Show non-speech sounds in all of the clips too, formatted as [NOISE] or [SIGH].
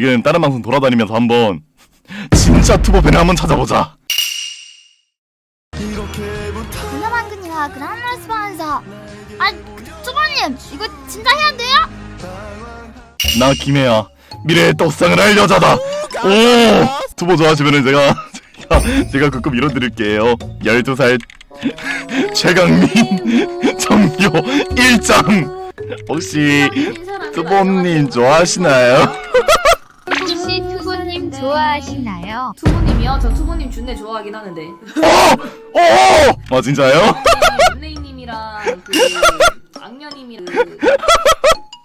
지금 다른 방송 돌아다니면서 한번 [LAUGHS] 진짜 투보 배를 한번 찾아보자. 문화방금이와 그란롤 스폰서 아 투보님 이거 진짜 해야 돼요? 나 김혜야 미래의 떡상을 할 여자다. 오 투보 좋아하시면은 제가 제가 제가 그급 밀어드릴게요. 12살 [LAUGHS] 최강민 [LAUGHS] 정교 1장 혹시 투보님 좋아하시나요? 좋아하시나요? 투보님이요? 저 투보님 준내 좋아하긴 하는데 오! 오! 아 진짜요? 윤레이님이랑 그 악녀님이랑 그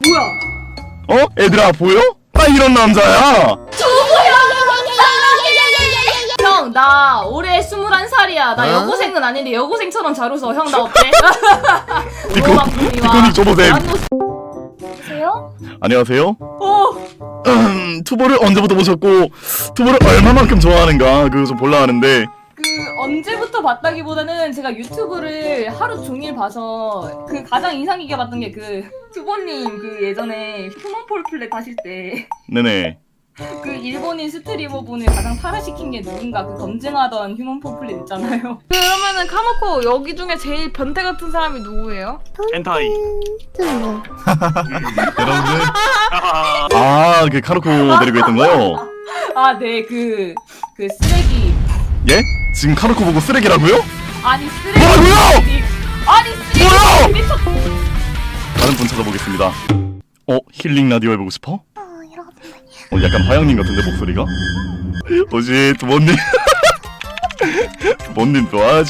뭐야? 어? 얘들아 보여? 나 이런 남자야. 형 나 올해 21살이야 나 여고생은 아닌데 여고생처럼 잘 웃어 형 나 어때? 비콘 비콘이 줘보세요. 보세요? 안녕하세요. 어 음, 투보를 언제부터 보셨고 투보를 얼마만큼 좋아하는가 그거 좀 볼라 하는데 그 언제부터 봤다기보다는 제가 유튜브를 하루 종일 봐서 그 가장 인상 깊게 봤던 게 그 투보님 그 예전에 휴먼 폴플렛 하실 때그네 네 일본인 스트리머 분을 가장 탈화시킨 게 누군가 그 검증하던 휴먼 폴플렛 있잖아요. [LAUGHS] 그러면은 카모코 여기 중에 제일 변태 같은 사람이 누구예요? 엔타이. [LAUGHS] 여러분들 [LAUGHS] 아그 카르코 데리고 했던 거요? 아 네 그 그 쓰레기 예? 지금 카르코 보고 쓰레기라고요? 아니 쓰레기 뭐라고요? 아니 쓰레기 뭐야? 다른 분 찾아보겠습니다. 어 힐링 라디오 해보고 싶어? 어 약간 화영님 같은데 목소리가? 뭐지 두번님 두번님 투보님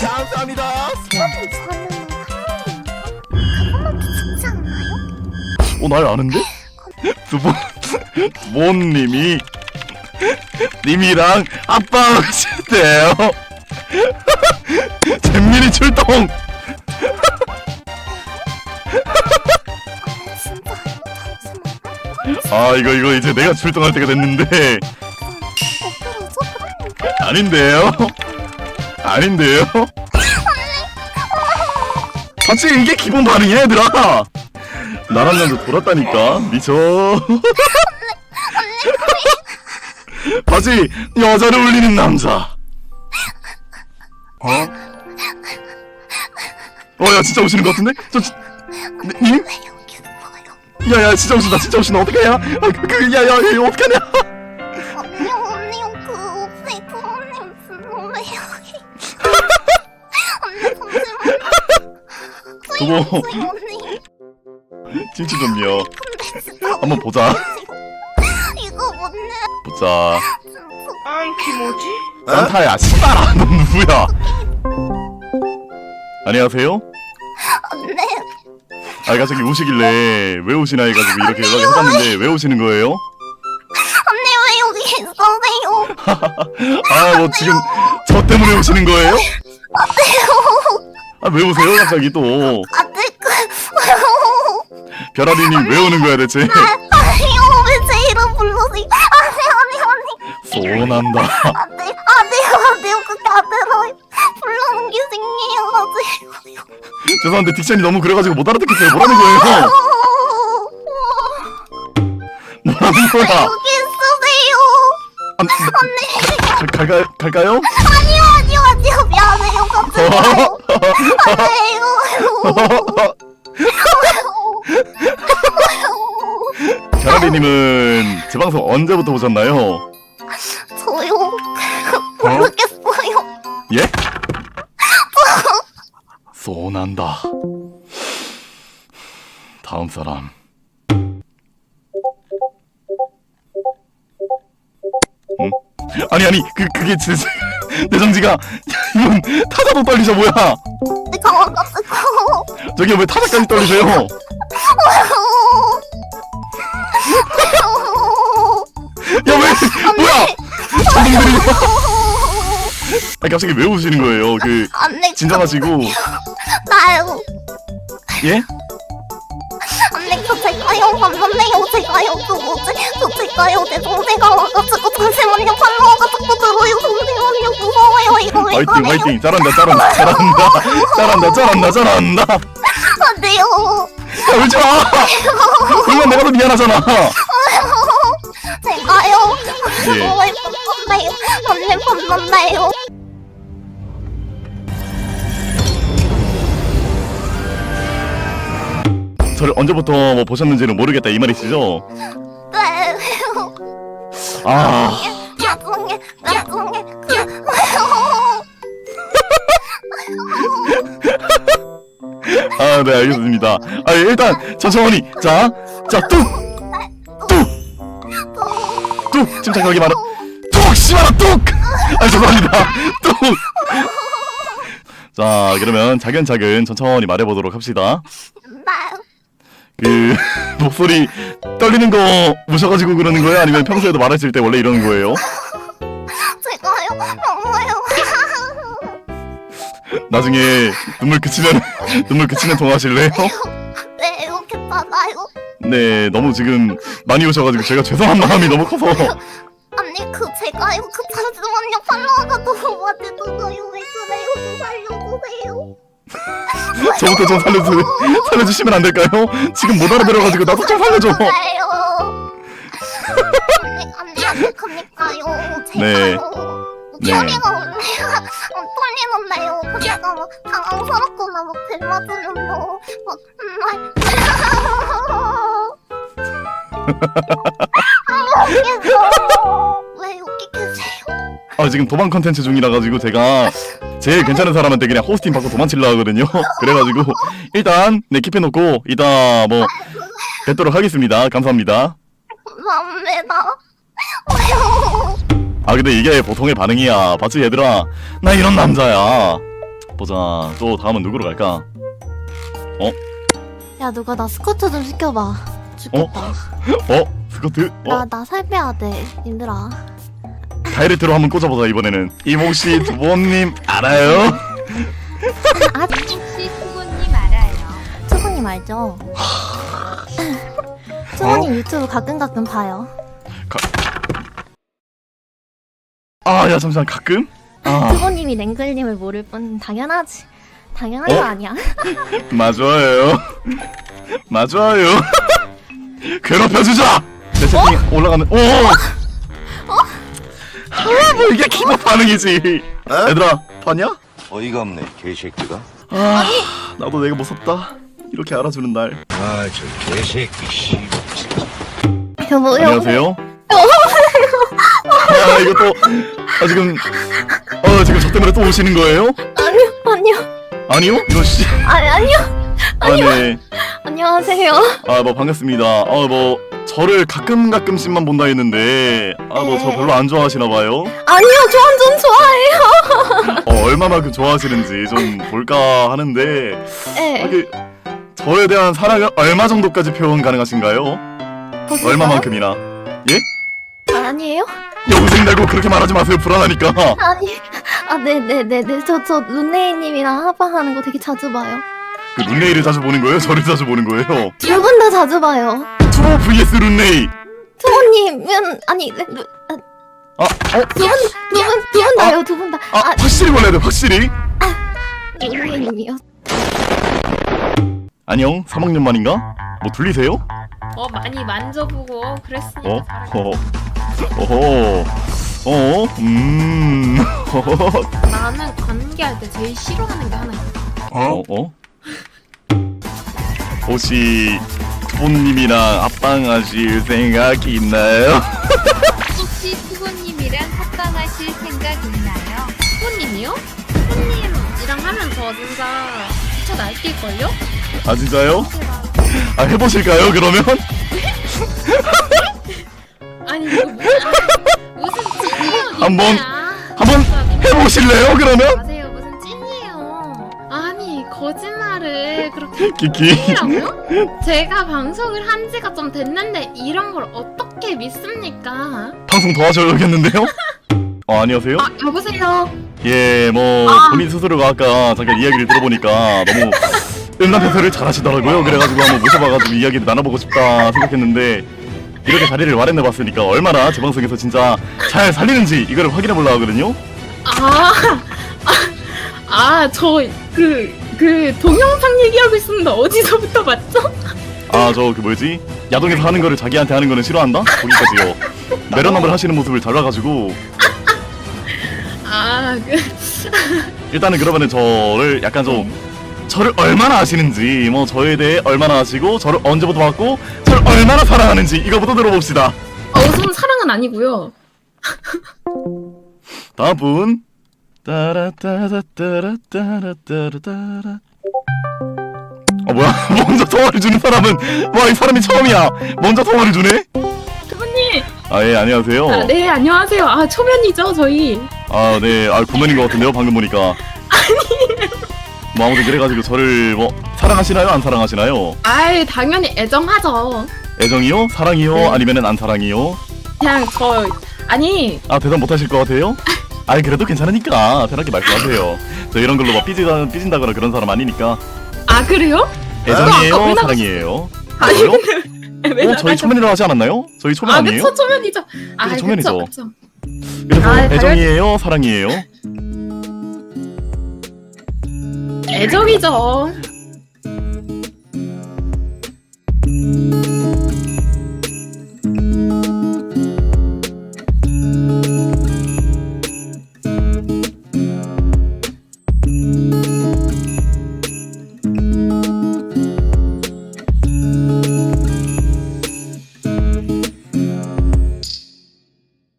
감사합니다. 저는 않나요? 어, 날 아는데? 두번 두번님이 님이랑 아빠하고 싶대요. [LAUGHS] 잼민이 출동. 아 이거 이거 이제 내가 출동할 때가 됐는데? 아닌데요? 아닌데요? 같이 이게 기본 반응이야 얘들아. 나랑 남자 돌았다니까 미쳐. 바지 여자를 울리는 남자. 어? 어, 야, 진짜 오시는 것 같은데? 저, 지- 네, 님? 왜 여기 있어요? 야, 야, 진짜 오신다, 진짜 오신다. 어떡하냐? 아, 그, 그, 야, 야, 야, 이거 어떡하냐? 언니요 언니요 그 혹시 부모님 불러요 언니 잠시만 두고, 언니 칭치 좀요. 근데 진짜 한번 보자. 이거 뭔데 보자. 안키 뭐지? 산타야, 씨발아, 너 누구야? 안녕하세요? 아, 가 저기 오시길래 왜 오시나 해가지고 이렇게 연락을 해봤는데 왜 오시는 거예요? 언니 왜 여기 있어요? [LAUGHS] 아, 뭐 지금 저 때문에 오시는 거예요? 아, 왜 오세요, 갑자기 또? 안 될 거 별아리님 왜 오는 거야, 대체? 아니요 왜제 이름 부르지? 아니 아니 아니 쏘난다. 안돼 안돼요 안 돼요 그게 안 들어요 죄송한데 딕션이 너무 그래가지고 못 알아듣겠어요. 뭐라는 거예요? [LAUGHS] 뭐라는 거야? 여기 있으세요 안, 가, 갈까, 갈까요? 아니요 아니요 아니요 미안해요 갑자기 안돼요 별아리님은 제 방송 언제부터 보셨나요? 쏘난다. 다음 사람. 응? 아니 아니 그 그게 제 내정지가 [LAUGHS] 이건 타자도 떨리셔 뭐야? 와가지고 저기 왜 타자까지 떨리세요? 야왜 뭐야? 저분들이 아니 갑자기 왜 우시는 거예요? 그 안돼 진정하시고. [LAUGHS] 나요 예? 안돼 저 제가요. 맞는데요 제가요. 그 뭐지? 저 제가요. 내 동생가 와가지고 잠시만요 팔로워가 자꾸 들어요. 잠시만요 무서워요. 이거 왜 화이팅 그래요 화이팅. 잘한다 잘한다 잘한다. 잘한다 잘한다 잘한다. 안 돼요. 야 울지마. [LAUGHS] 미안하잖아. 예. 왜 봤는데요? 언니 봤는데요. 저를 언제부터 뭐 보셨는지는 모르겠다 이 말이시죠? 네. 아, 그 아, 네 알겠습니다. 아, 일단 천천히 자, 자, 뚝, 뚝, 뚝, 침착하게 말아. 뚝, 씨발아, 뚝. 아, 죄송합니다. 뚝. 자, 그러면 차근차근 천천히 말해보도록 합시다. 나 그 [LAUGHS] 목소리 떨리는 거 무셔가지고 그러는 거예요? 아니면 평소에도 말하실 때 원래 이러는 거예요? 제가요. 너무요. 나중에 눈물 그치면 [LAUGHS] 눈물 그치면 통화하실래요? 네 이렇게 받아요. 네, 너무 지금 많이 오셔가지고 제가 죄송한 마음이 너무 커서. [LAUGHS] 아니 그 제가요 그 잠시만요 팔로워가 너무 많이 들어요. 왜 그래요? 좀 살려주세요. [LAUGHS] 저부터 좀 살려주 [LAUGHS] 살려주시면 안 될까요? 지금 못 알아들어가지고 나도 좀 살려줘. 그래요. 언니 언니 어떡합니까요? 네. 제가요. 네. 원래 어, 떨리는데요. 막 당황스럽거나. 막 벨 맞으면 뭐 막, 음, 아 웃기죠 왜 웃기 계세요 아 지금 도망 컨텐츠 중이라 가지고 제가 제일 괜찮은 사람한테 그냥 호스팅 받고 도망치려 하거든요. [LAUGHS] 그래가지고 일단 네 킵해놓고 이따 뭐 뵙도록 하겠습니다. 감사합니다. 감사합니다 아 근데 이게 보통의 반응이야. 봤지 얘들아? 나 이런 남자야. 보자. 또 다음은 누구로 갈까? 야 누가 나 스쿼트 좀 시켜봐 죽겠다 어? 스커트? 어? 나 나 살 빼야 돼 님들아 다이렉트로 한번 꽂아보자 이번에는. 이몽씨 두보님 알아요? 아 혹시 투고님 알아요? 초보님 알죠? 초보님 유튜브 가끔 가끔 봐요 아 야 잠시만 가끔? 아 초보님이 랭글님을 모를 뿐 당연하지 당연한 어? 거 아니야 [LAUGHS] 맞아요. 맞아요. 괴롭혀주자. 내 채팅 올라가는. 오. 아, 뭐 이게 기본 반응이지. 얘들아 봤냐? 어이가 없네 개새끼가 아 나도 내가 무섭다. 이렇게 알아주는 날. 아저 개새끼 씨 여보요 안녕하세요. 아 이거 또 아, 지금 어 지금 저 때문에 또 오시는 거예요? 아니요 아니요 아니요? 이거 씨. 아니 아니요 아 네. 안녕하세요 아 뭐 반갑습니다. 아 뭐 저를 가끔 가끔씩만 본다 했는데 아 뭐저 네. 별로 안 좋아하시나 봐요. 아니요 저 완전 좋아해요 [LAUGHS] 어, 얼마만큼 좋아하시는지 좀 볼까 하는데 아, 네 그 저에 대한 사랑은 얼마 정도까지 표현 가능하신가요? 보실까요? 얼마만큼이나? 아니에요? 여고생 달고 그렇게 말하지 마세요 불안하니까 아니 아 네네네네 저 저 룬네이님이랑 합방하는 거 되게 자주 봐요 그 룬레이를 자주 보는 거예요? 저를 자주 보는 거예요? 두 분 다 자주 봐요 투어 vs 룬레이 초보님은 아니 네, 누- 아, 아, 어? 두분두분두 분 다요 두 분 다. 아, 아 확실히 골라야 돼 확실히 룬네이님이요 안녕 3학년 만인가? 뭐 들리세요? 어 많이 만져보고 그랬으니까 어? 잘하겠다. 어? 어허 어? 음 어허 [LAUGHS] 나는 관계할 때 제일 싫어하는 게 하나 있어. 어? 어? 혹시 부모님이랑 합방하실 생각 있나요? 혹시 투고님이랑 합방하실 생각 있나요? 후보님이요? 후보님이랑 하면 저 진짜 미쳐 날뛸걸요? 아 진짜요? 아 해보실까요 그러면? 아니 이거 뭐야 무슨 [LAUGHS] 한번-. 한번 해보실래요 그러면? 거짓말을 그렇게 [LAUGHS] 키키 찐이라고요? 제가 방송을 한 지가 좀 됐는데 이런 걸 어떻게 믿습니까? 방송 더 하셔야겠는데요? [LAUGHS] 어 안녕하세요? 아 여보세요 예 뭐 본인 스스로가 아까 잠깐 이야기를 들어보니까 너무 음란패설을 잘 하시더라고요 그래가지고 한번 모셔봐가지고 이야기를 나눠보고 싶다 생각했는데 이렇게 자리를 마련해봤으니까 얼마나 제 방송에서 진짜 잘 살리는지 이거를 확인해보려고 하거든요 [LAUGHS] 아, 아, 저, 그, 그, 동영상 얘기하고 있었는데 어디서부터 봤죠? 아 저 그 뭐지 야동에서 하는 거를 자기한테 하는 거는 싫어한다? 거기까지요. 내려남을 하시는 모습을 잘 봐가지고 아, 그, 일단은 그러면은 저를 약간 좀 저를 얼마나 아시는지 뭐 저에 대해 얼마나 아시고 저를 언제부터 봤고 저를 얼마나 사랑하는지 이거부터 들어봅시다. 어, 우선 사랑은 아니고요. 다음 분. 따라따라따라따라따라따라. 어 뭐야? [LAUGHS] 먼저 통화를 주는 사람은 와 이 사람이 처음이야. 먼저 통화를 주네? 두분님, 아 예 안녕하세요. 아, 네, 안녕하세요. 아, 초면이죠, 저희. 아 네, 아 구면인 것 같은데요 방금 보니까. 뭐 아무튼 그래가지고 저를 뭐 사랑하시나요 안 사랑하시나요? 아이, 당연히 애정하죠. 애정이요? 사랑이요? 네. 아니면은 안 사랑이요? 그냥 저, 아니, 아 대답 못하실 것 같아요? [LAUGHS] 아니 그래도 괜찮으니까 편하게 말씀하세요. 저 이런 걸로 막 삐지다 삐진다거나 그런 사람 아니니까. 아, 그래요? 애정이에요? 아, 왜 나- 사랑이에요? 아니, 뭐요? 왜어 저희 초면이라고 하지 않았나요? 저희 초면 아, 아니에요? 그쵸, 초면이죠. 아, 그쵸, 초면이죠. 그쵸. 그래서 아, 애정이에요? 사랑이에요? 애정이죠.